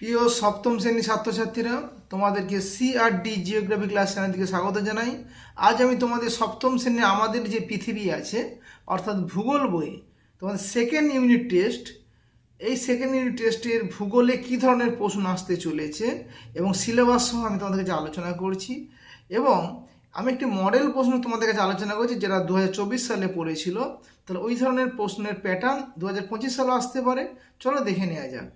প্রিয় সপ্তম শ্রেণির ছাত্রছাত্রীরা, তোমাদেরকে সিআরডি জিওগ্রাফি ক্লাস চ্যানেল থেকে স্বাগত জানাই। আজ আমি তোমাদের সপ্তম শ্রেণির আমাদের যে পৃথিবী আছে, অর্থাৎ ভূগোল বই, তোমাদের সেকেন্ড ইউনিট টেস্ট এই সেকেন্ড ইউনিট টেস্টের ভূগোলে কী ধরনের প্রশ্ন আসতে চলেছে এবং সিলেবাস সহ আমি তোমাদের কাছে আলোচনা করছি এবং আমি একটি মডেল প্রশ্ন তোমাদের কাছে আলোচনা করছি যেটা দু হাজার চব্বিশ সালে পড়েছিল। তাহলে ওই ধরনের প্রশ্নের প্যাটার্ন দু হাজার পঁচিশ সালে আসতে পারে। চলো দেখে নেওয়া যাক।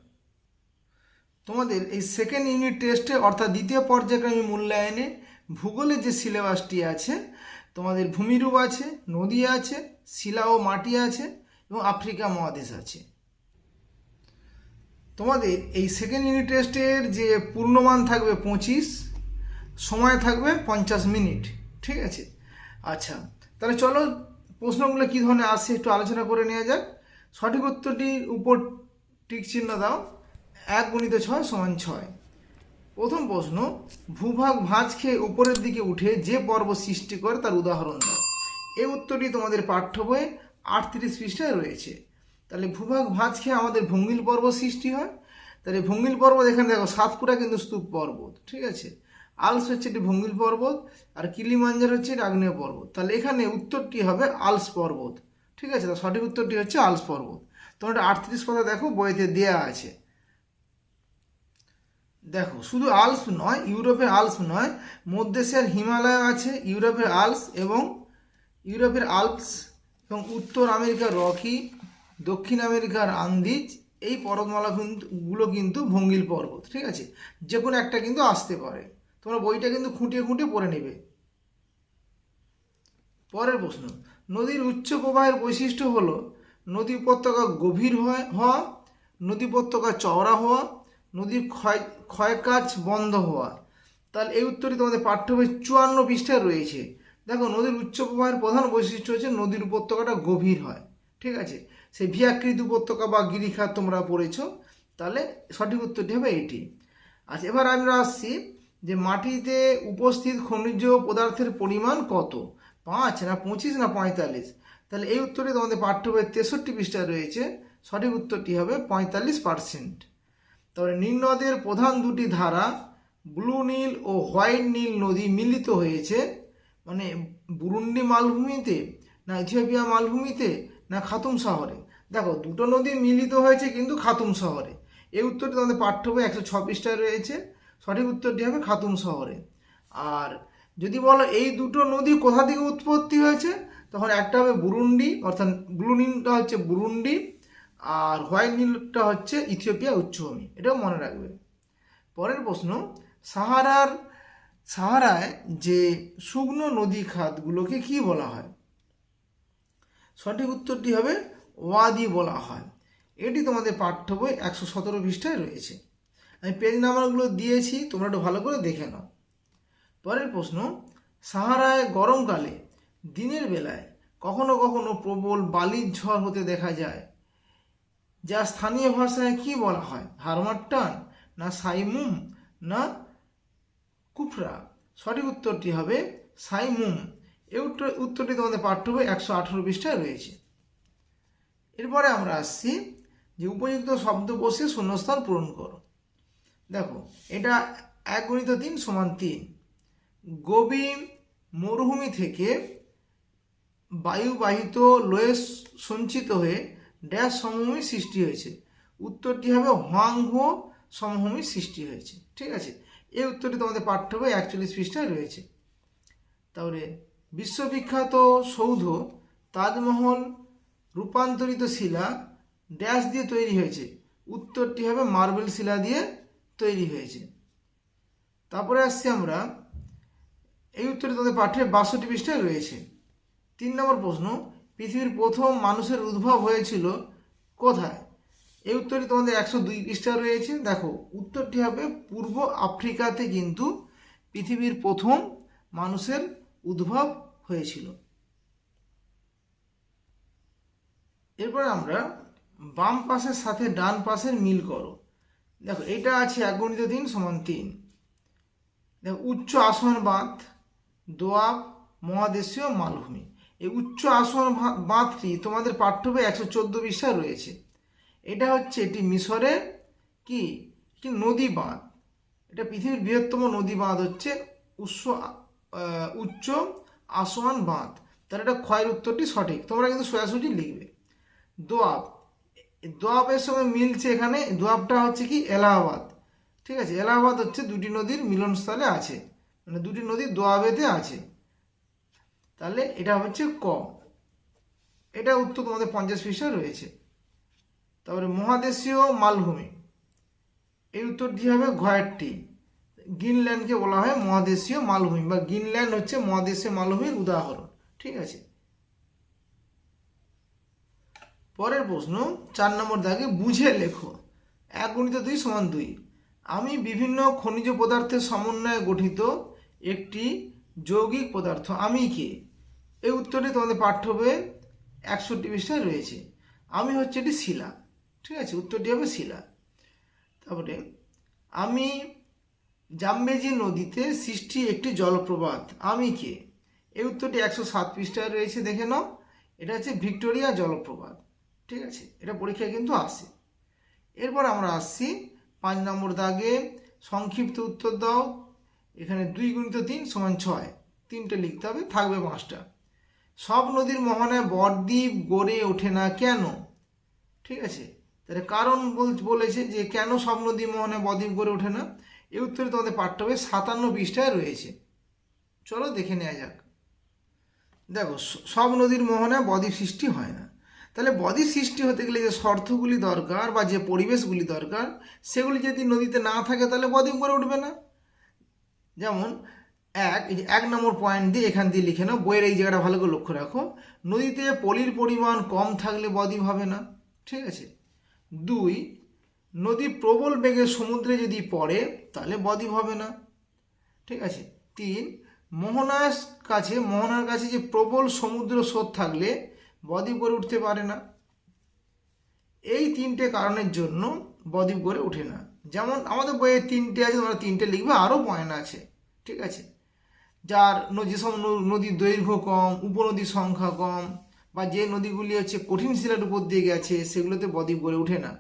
তোমাদের এই সেকেন্ড ইউনিট টেস্টে অর্থাৎ দ্বিতীয় পর্যায়ক্রমী মূল্যায়নে ভূগোলের যে সিলেবাসটি আছে, তোমাদের ভূমিরূপ আছে, নদী আছে, শিলা ও মাটি আছে এবং আফ্রিকা মহাদেশ আছে। তোমাদের এই সেকেন্ড ইউনিট টেস্টের যে পূর্ণমান থাকবে পঁচিশ, সময় থাকবে পঞ্চাশ মিনিট, ঠিক আছে? আচ্ছা তাহলে চলো প্রশ্নগুলো কী ধরনের আসছে একটু আলোচনা করে নেওয়া যাক। সঠিক উত্তরটির উপর টিক চিহ্ন দাও। এক গুণিত ছয় সমান ছয়। প্রথম প্রশ্ন, ভূভাগ ভাঁজ খেয়ে উপরের দিকে উঠে যে পর্ব সৃষ্টি করে তার উদাহরণ দাও। এই উত্তরটি তোমাদের পাঠ্য বইয়ে আটত্রিশ পৃষ্ঠায় রয়েছে। তাহলে ভূভাগ ভাঁজ খেয়ে আমাদের ভঙ্গিল পর্ব সৃষ্টি হয়। তাহলে ভঙ্গিল পর্বত এখানে দেখো, সাতপুরা কিন্তু স্তূপ পর্বত, ঠিক আছে? আলস হচ্ছে এটি ভঙ্গিল পর্বত, আর কিলিমাঞ্জার হচ্ছে এটি আগ্নেয় পর্বত। তাহলে এখানে উত্তরটি হবে আলস পর্বত, ঠিক আছে? সঠিক উত্তরটি হচ্ছে আলস পর্বত। তোমরা আটত্রিশ কথা দেখো, বইতে দেয়া আছে। দেখো, শুধু আলস নয়, ইউরোপের আলস নয়, মধ্যেশিয়ার হিমালয় আছে, ইউরোপের আলস এবং ইউরোপের আলপস এবং উত্তর আমেরিকার রকি, দক্ষিণ আমেরিকার আন্দিজ, এই পর্বতমালা কিন্তু, গুলো কিন্তু ভঙ্গিল পর্বত, ঠিক আছে? যে কোনো একটা কিন্তু আসতে পারে। তোমরা বইটা কিন্তু খুঁটিয়ে খুঁটিয়ে পড়ে নেবে। পরের প্রশ্ন, নদীর উচ্চ প্রবাহের বৈশিষ্ট্য হলো, নদী উপত্যকা গভীর হয়, হওয়া, নদী উপত্যকা চওড়া হওয়া নদীর ক্ষয়, ক্ষয়কাজ বন্ধ হওয়া। তাহলে এই উত্তরটি তোমাদের পাঠ্য বই চুয়ান্ন পৃষ্ঠায় রয়েছে। দেখো, নদীর উচ্চ প্রবাহের প্রধান বৈশিষ্ট্য হচ্ছে নদীর উপত্যকাটা গভীর হয়। ঠিক আছে? সেই ভিয়াকৃত উপত্যকা বা গিরিখাত তোমরা পড়েছ। তাহলে সঠিক উত্তরটি হবে এটি। আচ্ছা এবার আমরা আসছি যে মাটিতে উপস্থিত খনিজ পদার্থের পরিমাণ কত? পাঁচ না পঁচিশ না পঁয়তাল্লিশ? তাহলে এই উত্তরটি তোমাদের পাঠ্য তেষট্টি পৃষ্ঠায় রয়েছে। সঠিক উত্তরটি হবে পঁয়তাল্লিশ পার্সেন্ট। তারপরে নীল নদের প্রধান দুটি ধারা, ব্লু নীল ও হোয়াইট নীল নদী মিলিত হয়েছে। মানে বুরুন্ডি মালভূমিতে না ইথিওপিয়া মালভূমিতে না খাতুম শহরে? দেখো, দুটো নদী মিলিত হয়েছে কিন্তু খাতুম শহরে। এই উত্তরটি তোমাদের পাঠ্য বই একশো ছ পৃষ্ঠায় রয়েছে। সঠিক উত্তরটি হবে খাতুম শহরে। আর যদি বলো এই দুটো নদী কোথা থেকে উৎপত্তি হয়েছে, তখন একটা হবে বুরুন্ডি, অর্থাৎ ব্লু নীলটা হচ্ছে বুরুন্ডি আর হোয়াইট নীলটা হচ্ছে ইথিওপিয়া উচ্চভূমি, এটাও মনে রাখবে। পরের প্রশ্ন, সাহারার, সাহারায় যে শুকনো নদী খাতগুলোকে কি বলা হয়? সঠিক উত্তরটি হবে ওয়াদি বলা হয়। এটি তোমাদের পাঠ্য বই একশো সতেরো পৃষ্ঠায় রয়েছে। আমি পেজ নাম্বারগুলো দিয়েছি, তোমরা একটু ভালো করে দেখে নাও। পরের প্রশ্ন, সাহারায় গরমকালে দিনের বেলায় কখনো কখনো প্রবল বালির ঝড় হতে দেখা যায়। যা স্থানীয় ভাষায় কি বলা হয়? হারমাট্টান না সাইমুম না কুফরা? সঠিক উত্তরটি হবে সাইমুম। এই উত্তর, উত্তরটি তোমাদের পাঠ্য বই একশো আঠেরো পৃষ্ঠায় রয়েছে। এরপরে আমরা আসছি যে উপযুক্ত শব্দ বসে শূন্যস্থান পূরণ করো। দেখো, এটা এক গণিত তিন সমান তিন। গভীর মরুভূমি থেকে বায়ুবাহিত লোয়ে সঞ্চিত হয়ে ড্যাশ সমভূমি সৃষ্টি হয়েছে। উত্তরটি হবে হোয়াংহো সমভূমির সৃষ্টি হয়েছে। ঠিক আছে? এই উত্তরটি তোমাদের পাঠ্য বই একচল্লিশ পৃষ্ঠায় রয়েছে। তাহলে বিশ্ববিখ্যাত সৌধ, তাজমহল, রূপান্তরিত শিলা ড্যাশ দিয়ে তৈরি হয়েছে। উত্তরটি হবে মার্বেল শিলা দিয়ে তৈরি হয়েছে। তারপরে আসছি আমরা, এই উত্তরটি তোমাদের পাঠ্যে বাষট্টি পৃষ্ঠায় রয়েছে। তিন নম্বর প্রশ্ন পৃথিবীর প্রথম মানুষের উদ্ভব হয়েছিল কোথায়? এই উত্তরটি তোমাদের একশো দুই পৃষ্ঠা রয়েছে। দেখো, উত্তরটি হবে পূর্ব আফ্রিকাতে কিন্তু পৃথিবীর প্রথম মানুষের উদ্ভব হয়েছিল। এরপর আমরা বাম পাশের সাথে ডান পাশের মিল করো। দেখো, এটা আছে এক গণিত তিন সমান তিন। দেখো, উচ্চ আসন বাঁধ দোয়াব, মহাদেশীয় মালভূমি। এই উচ্চ আসন বাঁধটি তোমাদের পাঠ্য বই একশো চোদ্দ পৃষ্ঠায় রয়েছে। এটা হচ্ছে এটি মিশরের কি? কি নদী বাঁধ। এটা পৃথিবীর বৃহত্তম নদী বাঁধ হচ্ছে উচ্চ উচ্চ আসোয়ান বাঁধ। তাহলে এটা ক্ষয়ের উত্তরটি সঠিক। তোমরা কিন্তু সোজাসুজি লিখবে। দোয়াব। দোয়াবের সঙ্গে মিলছে এখানে। দোয়াবটা হচ্ছে কি? এলাহাবাদ। ঠিক আছে? এলাহাবাদ হচ্ছে দুটি নদীর মিলনস্থলে আছে। মানে দুটি নদী দোয়াবেতে আছে। তাহলে এটা হচ্ছে ক। এটা উত্তর তোমাদের পঞ্চাশ পৃষ্ঠায় রয়েছে। তারপরে মহাদেশীয় মালভূমি। এই উত্তর দিয়ে হবে ঘয়ারটি গ্রিনল্যান্ডকে বলা হয় মহাদেশীয় মালভূমি বা গ্রিনল্যান্ড হচ্ছে মহাদেশীয় মালভূমির উদাহরণ। ঠিক আছে? পরের প্রশ্ন, চার নম্বর দাগে বুঝে লেখো। এক গুণিত দুই সমান দুই। আমি বিভিন্ন খনিজ পদার্থের সমন্বয়ে গঠিত একটি যৌগিক পদার্থ। আমি কে? এই উত্তরটি তোমাদের পাঠ্য বইয়ে একষট্টি পৃষ্ঠায় রয়েছে। আমি হচ্ছে এটি শিলা, ঠিক আছে? উত্তরটি হবে শিলা। তারপরে, আমি জাম্বেজি নদীতে সৃষ্টি একটি জলপ্রপাত, আমি কে? এই উত্তরটি একশো সাত পৃষ্ঠায় রয়েছে, দেখে নাও। এটা হচ্ছে ভিক্টোরিয়া জলপ্রপাত, ঠিক আছে? এটা পরীক্ষায় কিন্তু আসে। এরপর আমরা আসছি পাঁচ নম্বর দাগে, সংক্ষিপ্ত উত্তর দাও। এখানে দুই গুণিত তিন সমান ছয়, তিনটে লিখতে হবে, থাকবে পাঁচটা। সব নদীর মোহনায় বদ্বীপ গড়ে ওঠে না কেন? ঠিক আছে? তাহলে কারণ বল- বলেছে যে কেন সব নদী মোহনায় বদ্বীপ গড়ে ওঠে না? এই উত্তরে তোমাদের পাঠ্য বই সাতান্ন পৃষ্ঠায় রয়েছে। চলো দেখে নেওয়া যাক। দেখো সব নদীর মোহনায় বদ্বীপ সৃষ্টি হয় না। তাহলে বদ্বীপ সৃষ্টি হতে গেলে যে শর্তগুলি দরকার বা যে পরিবেশগুলি দরকার, সেগুলি যদি নদীতে না থাকে তাহলে বদ্বীপ গড়ে উঠবে না। যেমন এক, এই যে এক নম্বর পয়েন্ট দিয়ে এখান দিয়ে লিখে নাও, বইয়ের এই জায়গাটা ভালো করে লক্ষ্য রাখো। নদীতে পলির পরিমাণ কম থাকলে বদ্বীপ হবে না, ঠিক আছে? দুই, নদী প্রবল বেগে সমুদ্রে যদি পড়ে, তাহলে বদ্বীপ হবে না, ঠিক আছে? তিন, মোহনার কাছে মোহনার কাছে যে প্রবল সমুদ্র স্রোত থাকলে বদ্বীপ গড়ে উঠতে পারে না। এই তিনটে কারণের জন্য বদ্বীপ গড়ে ওঠে না। যেমন আমাদের বইয়ে তিনটে আছে তোমরা তিনটে লিখবে, আরও পয়েন্ট আছে, ঠিক আছে? যার যেসব নদীর দৈর্ঘ্য কম উপনদীর সংখ্যা কম, বা যে নদীগুলি হচ্ছে কঠিন শিলার উপর দিয়ে গেছে, সেগুলোতে বদ্বীপ গড়ে ওঠে না।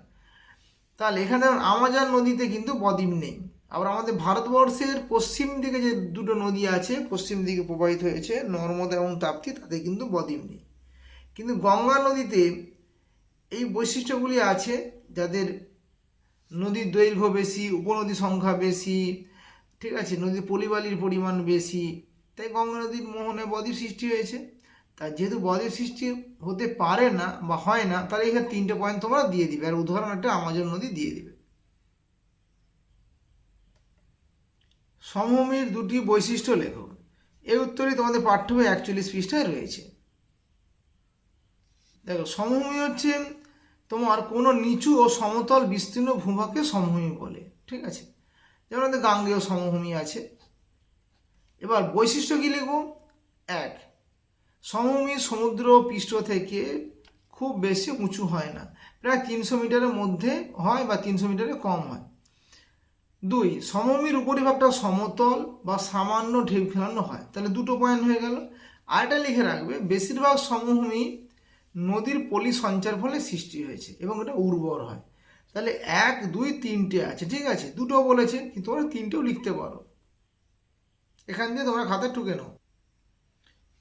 তাহলে এখানে আমাজন নদীতে কিন্তু বদ্বীপ নেই। আবার আমাদের ভারতবর্ষের পশ্চিম দিকে যে দুটো নদী আছে, পশ্চিম দিকে প্রবাহিত হয়েছে, নর্মদা এবং তাপ্তি, তাতে কিন্তু বদ্বীপ নেই। কিন্তু গঙ্গা নদীতে এই বৈশিষ্ট্যগুলি আছে, যাদের নদীর দৈর্ঘ্য বেশি, উপনদী সংখ্যা বেশি ঠিক আছে, নদীর পলিবালির পরিমাণ বেশি, তাই গঙ্গা নদীর মোহনে বদ্বীপ সৃষ্টি হয়েছে। তাই যেহেতু বদ্বীপ সৃষ্টি হতে পারে না বা হয় না, তাহলে এখানে তিনটে পয়েন্ট তোমরা দিয়ে দিবে। আর উদাহরণ একটা আমাজন নদী দিয়ে দিবে। সমভূমির দুটি বৈশিষ্ট্য লেখো। এই উত্তরই তোমাদের পাঠ্য বই একচল্লিশ পৃষ্ঠায় রয়েছে। দেখো, সমভূমি হচ্ছে তোমার কোনো নিচু ও সমতল বিস্তীর্ণ ভূভাগকে সমভূমি বলে, ঠিক আছে? যেমন আমাদের গাঙ্গেয় সমভূমি আছে। এবার বৈশিষ্ট্য কী লিখব এক, সমভূমি সমুদ্র পৃষ্ঠ থেকে খুব বেশি উঁচু হয় না। প্রায় তিনশো মিটারের মধ্যে হয় বা তিনশো মিটারে কম হয়। দুই, সমভূমির উপরিভাগটা সমতল বা সামান্য ঢেউ খেলানো হয়। তাহলে দুটো পয়েন্ট হয়ে গেল। আরেকটা লিখে রাখবে, বেশিরভাগ সমভূমি নদীর পলি সঞ্চার ফলে সৃষ্টি হয়েছে এবং এটা উর্বর হয়। তাহলে এক, দুই, তিনটে আছে, ঠিক আছে? দুটো বলেছে, কিন্তু তোমরা তিনটেও লিখতে পারো। এখান দিয়ে তোমরা খাতা টুকে নাও।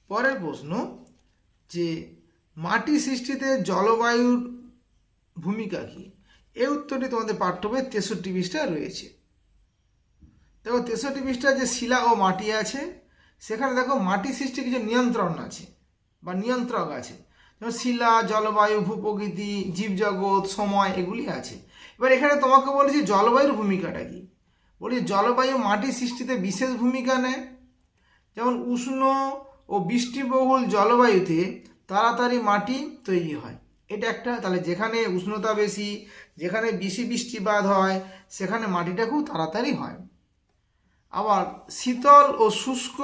পরের প্রশ্ন, যে মাটি সৃষ্টিতে জলবায়ুর ভূমিকা কী? এই উত্তরটি তোমাদের পাঠ্য বইয়ের তেষট্টি পৃষ্ঠায় রয়েছে। দেখো, তেষট্টি পৃষ্ঠায় যে শিলা ও মাটি আছে, সেখানে দেখো মাটি সৃষ্টি কিছু নিয়ন্ত্রণ আছে বা নিয়ন্ত্রক আছে। শিলা, জলবায়ু, ভূপ্রকৃতি, জীবজগৎ, সময়, এগুলি আছে। এবার এখানে তোমাকে বলেছি জলবায়ুর ভূমিকাটা কি? বলি জলবায়ু মাটি সৃষ্টিতে বিশেষ ভূমিকা নেয়। যেমন উষ্ণ ও বৃষ্টিবহুল জলবায়ুতে তাড়াতাড়ি মাটি তৈরি হয়। এটা একটা, তাহলে যেখানে উষ্ণতা বেশি, যেখানে বেশি বৃষ্টিপাত হয়, সেখানে মাটিটা খুব তাড়াতাড়ি হয়। আবার শীতল ও শুষ্ক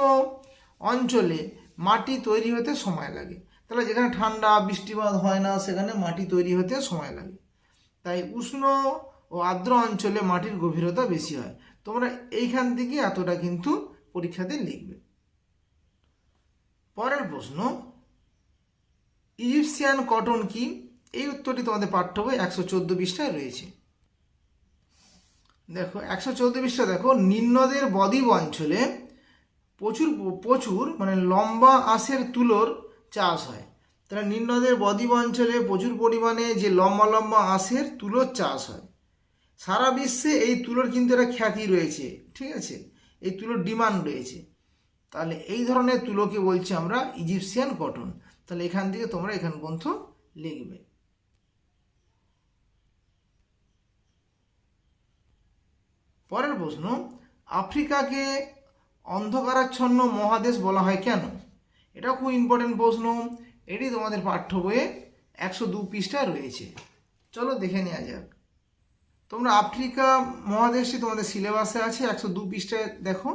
অঞ্চলে মাটি তৈরি হতে সময় লাগে। তাহলে যেখানে ঠান্ডা বৃষ্টিপাত হয় না, সেখানে মাটি তৈরি হতে সময় লাগে। তাই উষ্ণ ও আর্দ্র অঞ্চলে মাটির গভীরতা বেশি হয়। তোমরা এইখান থেকে এতটা কিন্তু পরীক্ষাতে লিখবে। পরের প্রশ্ন ইজিপসিয়ান কটন কি? এই উত্তরটি তোমাদের পাঠ্য বই একশো চোদ্দ পৃষ্ঠায় রয়েছে। দেখো, একশো চৌদ্দ পৃষ্ঠা দেখো, নিম্নদের বদ্বীপ অঞ্চলে প্রচুর প্রচুর মানে লম্বা আঁশের তুলোর চাষ হয়। তাহলে নিম্নদের বদ্বীপ অঞ্চলে প্রচুর পরিমাণে যে লম্বা লম্বা আঁশের তুলোর চাষ হয়। সারা বিশ্বে এই তুলোর কিন্তু একটা খ্যাতি রয়েছে, ঠিক আছে? এই তুলোর ডিমান্ড রয়েছে। তাহলে এই ধরনের তুলোকে বলছি আমরা ইজিপসিয়ান কটন। তাহলে এখান থেকে তোমরা এখান পর্যন্ত লিখবে। পরের প্রশ্ন, আফ্রিকাকে অন্ধকারাচ্ছন্ন মহাদেশ বলা হয় কেন? এটা খুব ইম্পর্টেন্ট প্রশ্ন। এটি তোমাদের পাঠ্য বইয়ে একশো দু পৃষ্ঠায় রয়েছে। চলো দেখে নেওয়া যাক। তোমরা আফ্রিকা মহাদেশটি তোমাদের সিলেবাসে আছে, একশো দু পৃষ্ঠায় দেখো।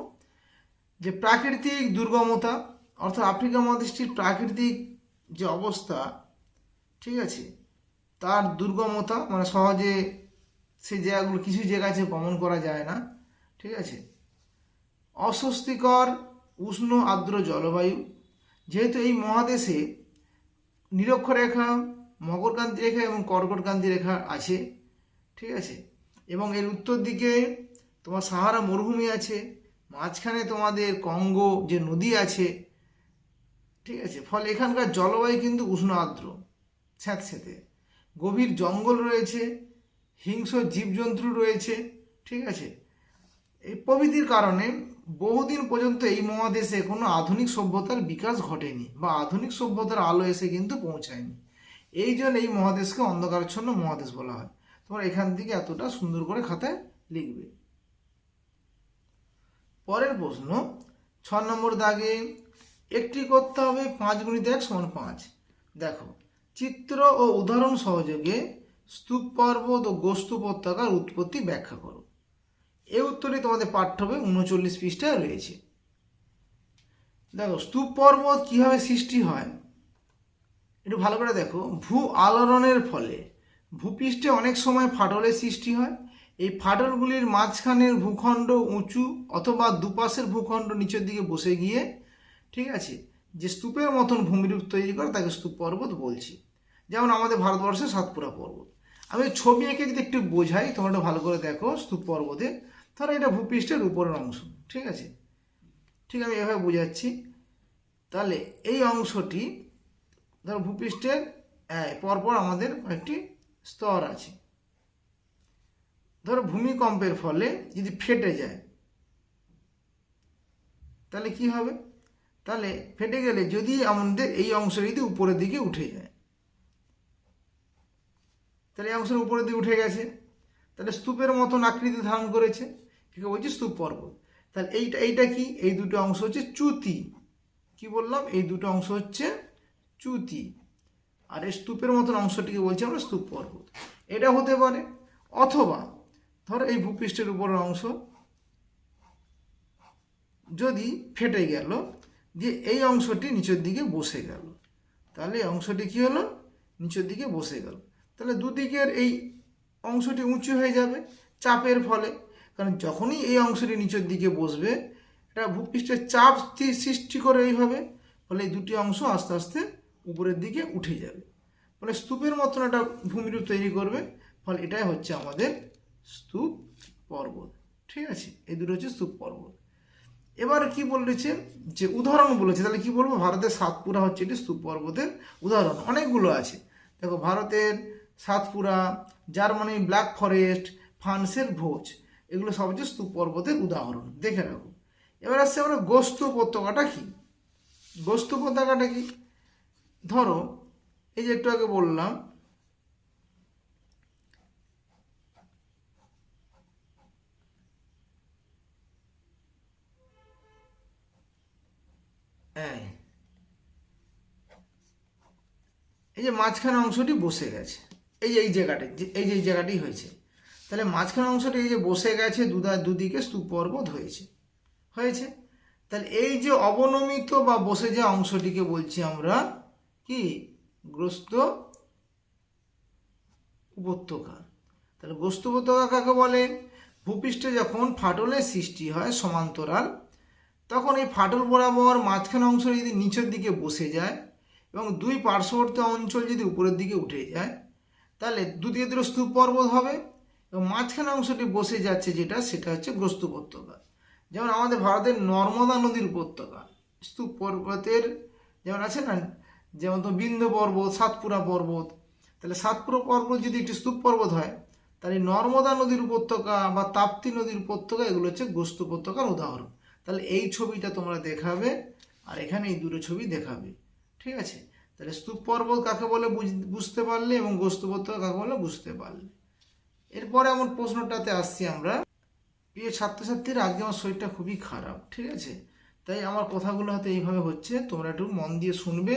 যে প্রাকৃতিক দুর্গমতা, অর্থাৎ আফ্রিকা মহাদেশটির প্রাকৃতিক যে অবস্থা, ঠিক আছে? তার দুর্গমতা মানে সহজে সেই জায়গাগুলো কিছু জায়গা আছে গমন করা যায় না, ঠিক আছে? অস্বস্তিকর, উষ্ণ, আর্দ্র জলবায়ু যেহেতু এই মহাদেশে নিরক্ষরেখা মকরকান্তি রেখা এবং কর্কটকান্তি রেখা আছে, ঠিক আছে? এবং এর উত্তর দিকে তোমার সাহারা মরুভূমি আছে, মাঝখানে তোমাদের কঙ্গো যে নদী আছে, ঠিক আছে? ফলে এখানকার জলবায়ু কিন্তু উষ্ণ আর্দ্র স্যাঁতস্যাঁতে গভীর জঙ্গল রয়েছে, হিংস্র জীবজন্তু রয়েছে, ঠিক আছে? এই প্রভৃতির কারণে বহুদিন পর্যন্ত এই মহাদেশে কোনো আধুনিক সভ্যতার বিকাশ ঘটেনি বা আধুনিক সভ্যতার আলো এসে কিন্তু পৌঁছায়নি। এই জন্য এই মহাদেশকে অন্ধকারচ্ছন্ন মহাদেশ বলা হয়। তোমরা এখান থেকে এতটা সুন্দর করে খাতায় লিখবে। পরের প্রশ্ন, ছ নম্বর দাগে, একটি করতে হবে পাঁচ গুণিত এক সমান পাঁচ। দেখো, চিত্র ও উদাহরণ সহযোগে স্তূপ পর্বত ও গোস্ত উপত্যকার উৎপত্তি ব্যাখ্যা করো। এই উত্তরটি তোমাদের পাঠ্য বই উনচল্লিশ পৃষ্ঠায় রয়েছে। দেখো স্তূপ পর্বত কীভাবে সৃষ্টি হয়? একটু ভালো করে দেখো। ভূ আলোড়নের ফলে ভূপৃষ্ঠে অনেক সময় ফাটলের সৃষ্টি হয়। এই ফাটলগুলির মাঝখানের ভূখণ্ড উঁচু অথবা দুপাশের ভূখণ্ড নিচের দিকে বসে গিয়ে, ঠিক আছে, যে স্তূপের মতন ভূমিরূপ তৈরি করে তাকে স্তূপ পর্বত বলছি। যেমন আমাদের ভারতবর্ষে সাতপুরা পর্বত। আমি ছবি এঁকে যদি একটু বোঝাই, তোমরা ভালো করে দেখো স্তূপ পর্বতে তাহলে এটা ভূপৃষ্ঠের উপরের অংশ, ঠিক আছে? ঠিক আমি এভাবে বোঝাচ্ছি। তাহলে এই অংশটি, ধর ভূপৃষ্ঠের পরপর আমাদের একটি স্তর আছে। ধরো ভূমিকম্পের ফলে যদি ফেটে যায়, তাহলে কি হবে? তাহলে ফেটে গেলে যদি আমাদের এই অংশ যদি উপরের দিকে উঠে যায়, তাহলে এই অংশের উপরের দিকে উঠে গেছে। তাহলে স্তূপের মতন আকৃতি ধারণ করেছে। ঠিক বলছি? পর্বত তাহলে এইটা এইটা কি? এই দুটো অংশ হচ্ছে চ্যুতি। কি বললাম? এই দুটো অংশ হচ্ছে চ্যুতি। আর এই স্তূপের মতন অংশটিকে বলছি আমরা স্তূপ পর্বত এটা হতে পারে। অথবা, ধরো এই ভূপৃষ্ঠের উপরের অংশ যদি ফেটে গেল যে এই অংশটি নিচের দিকে বসে গেল। তাহলে এই অংশটি কী হলো? নিচের দিকে বসে গেল। তাহলে দুদিকের এই অংশটি উঁচু হয়ে যাবে। চাপের ফলে কারণ যখনই এই অংশটি নিচের দিকে বসবে, এটা ভূপৃষ্ঠের চাপ সৃষ্টি করে এইভাবে, ফলে এই দুটি অংশ আস্তে আস্তে উপরের দিকে উঠে যাবে। ফলে স্তূপের মতন একটা ভূমিরূপ তৈরি করবে, ফলে এটাই হচ্ছে আমাদের স্তূপ পর্বত। ঠিক আছে? এই দুটো হচ্ছে স্তূপ পর্বত। এবার কি বলেছে? যে উদাহরণ বলেছে। তাহলে কি বলব? ভারতের সাতপুরা হচ্ছে এটি স্তূপ পর্বতের উদাহরণ। অনেকগুলো আছে। দেখো, ভারতের সাতপুরা জার্মানি ব্ল্যাক ফরেস্ট, ফ্রান্সের ভোজ। এগুলো সব হচ্ছে স্তূপ পর্বতের উদাহরণ। দেখে রাখো এবার আসছে আমরা গোস্ত উপত্যকাটা কি? গোস্ত উপত্যকাটা কি? ধরো, এই যে একটু আগে বললাম, এই যে মাঝখানে অংশটি বসে গেছে। এই যে এই জায়গাটি এই যে এই জায়গাটি হয়েছে। তাহলে মাঝখানে অংশটি এই যে বসে গেছে, দুদা, দুদিকে স্তূপ পর্বত হয়েছে। হয়েছে? তাহলে এই যে অবনমিত বা বসে যে অংশটিকে বলছি আমরা, কি? গ্রস্ত উপত্যকা। তাহলে গ্রস্ত উপত্যকা কাকে বলে? ভূপৃষ্ঠে যখন ফাটলের সৃষ্টি হয় সমান্তরাল, তখন এই ফাটল বরাবর মাঝখানে অংশ যদি নিচের দিকে বসে যায় এবং দুই পার্শ্ববর্তী অঞ্চল যদি উপরের দিকে উঠে যায়, তাহলে দুদিকে দুটো স্তূপ পর্বত হবে। এবং মাঝখানে অংশটি বসে যাচ্ছে যেটা, সেটা হচ্ছে গ্রস্ত উপত্যকা। যেমন আমাদের ভারতের নর্মদা নদীর উপত্যকা, স্তূপ পর্বতের, যেমন আছে না, যেমন তো বিন্ধ্য পর্বত, সাতপুরা পর্বত। তাহলে সাতপুরা পর্বত যদি একটি স্তূপ পর্বত হয়, তাহলে নর্মদা নদীর উপত্যকা বা তাপ্তি নদীর উপত্যকা, এগুলো হচ্ছে গোস্ত উপত্যকার উদাহরণ। তাহলে এই ছবিটা তোমরা দেখাবে, আর এখানে এই দুটো ছবি দেখাবে। ঠিক আছে? তাহলে স্তূপ পর্বত কাকে বলে বুঝ- বুঝতে পারলে এবং গোস্ত উপত্যকা কাকে বলে বুঝতে পারলে। এরপরে আমার প্রশ্নটাতে আসছি আমরা। প্রিয় ছাত্রছাত্রীরা, আজকে আমার শরীরটা খুবই খারাপ, ঠিক আছে? তাই আমার কথাগুলো হয়তো এইভাবে হচ্ছে, তোমরা একটু মন দিয়ে শুনবে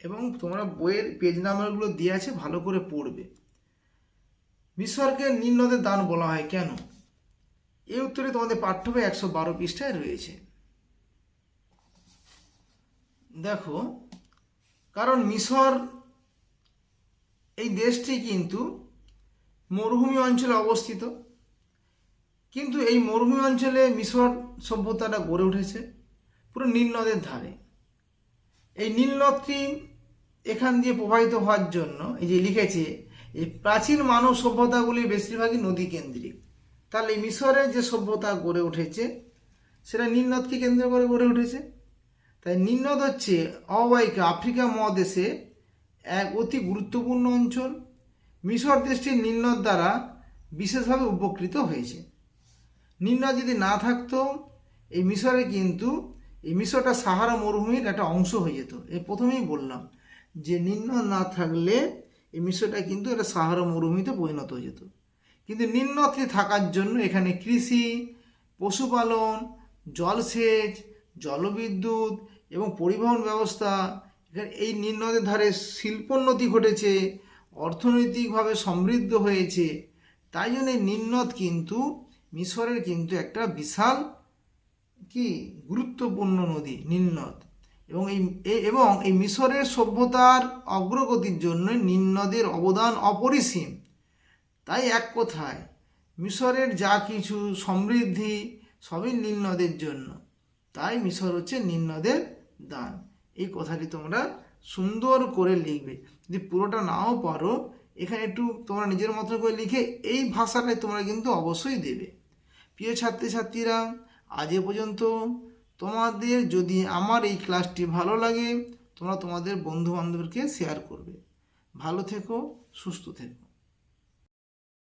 এবং তোমরা বইয়ের পেজ নাম্বারগুলো দিয়ে আছে, ভালো করে পড়বে। মিশরকে নিম্নদের দান বলা হয় কেন? এই উত্তরে তোমাদের পাঠ্য বই একশো বারো পৃষ্ঠায় রয়েছে। দেখো, কারণ মিশর এই দেশটি কিন্তু মরুভূমি অঞ্চলে অবস্থিত। কিন্তু এই মরুভূমি অঞ্চলে মিশর সভ্যতাটা গড়ে উঠেছে পুরো নীল নদের ধারে। এই নীল নদটি এখান দিয়ে প্রবাহিত হওয়ার জন্য এই যে লিখেছে, এই প্রাচীন মানব সভ্যতাগুলি বেশিরভাগই নদী কেন্দ্রিক। তাহলে মিশরের যে সভ্যতা গড়ে উঠেছে, সেটা নীল নদকে কেন্দ্র করে গড়ে উঠেছে। তাই নীল নদ হচ্ছে অববাহিকা আফ্রিকা মহাদেশে এক অতি গুরুত্বপূর্ণ অঞ্চল। মিশর দেশটি নীল নদ দ্বারা বিশেষভাবে উপকৃত হয়েছে। নীল নদ যদি না থাকতো, এই মিশরে কিন্তু এই মিশরটা সাহারা মরুভূমির একটা অংশ হয়ে যেত। এই প্রথমেই বললাম যে নীল নদ না থাকলে এই মিশরটা কিন্তু একটা সাহারা মরুভূমিতে পরিণত হয়ে যেত। কিন্তু নদটি থাকার জন্য এখানে কৃষি, পশুপালন, জলসেচ, জলবিদ্যুৎ এবং পরিবহন ব্যবস্থা এই নীল নদের ধারে শিল্পোন্নতি ঘটেছে। অর্থনৈতিকভাবে সমৃদ্ধ হয়েছে। তাই জন্য নীল কিন্তু মিশরের কিন্তু একটা বিশাল কি গুরুত্বপূর্ণ নদী নীলনদ এবং এই এবং এই মিশরের সভ্যতার অগ্রগতির জন্য নিম্নদের অবদান অপরিসীম। তাই এক কথায়, মিশরের যা কিছু সমৃদ্ধি সবই নিম্নদের জন্য। তাই মিশর হচ্ছে নিম্নদের দান। এই কথাটি তোমরা সুন্দর করে লিখবে। যদি পুরোটা নাও পারো, এখানে একটু তোমরা নিজের মতন করে লিখে এই ভাষাটাই তোমরা কিন্তু অবশ্যই দেবে। প্রিয় ছাত্রছাত্রীরা, আজ এ পর্যন্ত তোমাদের যদি আমার এই ক্লাসটি ভালো লাগে, তোমরা তোমাদের বন্ধু বান্ধবকে শেয়ার করবে। ভালো থেকো, সুস্থ থেকো।